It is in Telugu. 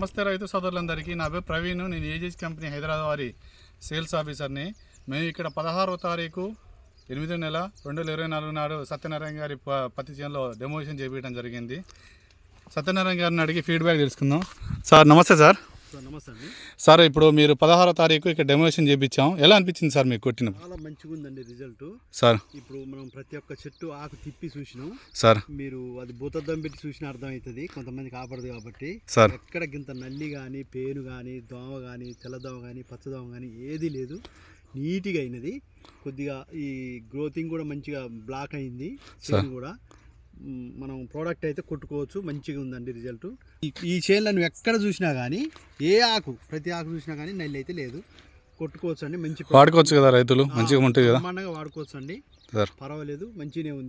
నమస్తే రైతు సోదరులందరికీ. నా పేరు ప్రవీణ్. నేను ఏజెస్ కంపెనీ హైదరాబాద్ వారి సేల్స్ ఆఫీసర్ని. మేము ఇక్కడ పదహారవ తారీఖు ఎనిమిదో నెల రెండు వేల ఇరవై నాలుగు నాడు సత్యనారాయణ గారి ప- పత్తి చేనులో డెమోషన్ చేపించడం జరిగింది. సత్యనారాయణ గారిని అడిగి ఫీడ్బ్యాక్ తెలుసుకుందాం. సార్ నమస్తే సార్. సార్ నమస్తే అండి. సార్ ఇప్పుడు మీరు పదహారో తారీఖు ఇక్కడ డెమోషన్ చేయించాం ఎలా అనిపించింది సార్ మీకు కొట్టిన? చాలా మంచిగా ఉందండి రిజల్ట్ సార్. ఇప్పుడు మనం ప్రతి ఒక్క చెట్టు ఆకు తిప్పి చూసినాం. సార్. మీరు అది భూతద్దం పెట్టి చూసిన అర్థమవుతుంది. కొంతమంది కాపాడదు కాబట్టి. సార్. ఎక్కడ గింత నల్లి కానీ పేను కానీ దోమ కానీ తెల్లదోమ కానీ పచ్చదోమ కానీ ఏది లేదు. నీట్గా అయినది. కొద్దిగా ఈ గ్రోతింగ్ కూడా మంచిగా బ్లాక్ అయింది. కూడా. మనం ప్రోడక్ట్ అయితే కొట్టుకోవచ్చు. మంచిగా ఉందండి రిజల్ట్ ఈ చేనులో నువ్వు ఎక్కడ చూసినా కానీ ఏ ఆకు ప్రతి ఆకు చూసినా కానీ నల్లి అయితే లేదు. కొట్టుకోవచ్చు అండి మంచి వాడుకోవచ్చు కదా రైతులు? మంచిగా ఉంటుంది కదా? వాడుకోవచ్చు అండి పర్వాలేదు మంచిగానే ఉంది.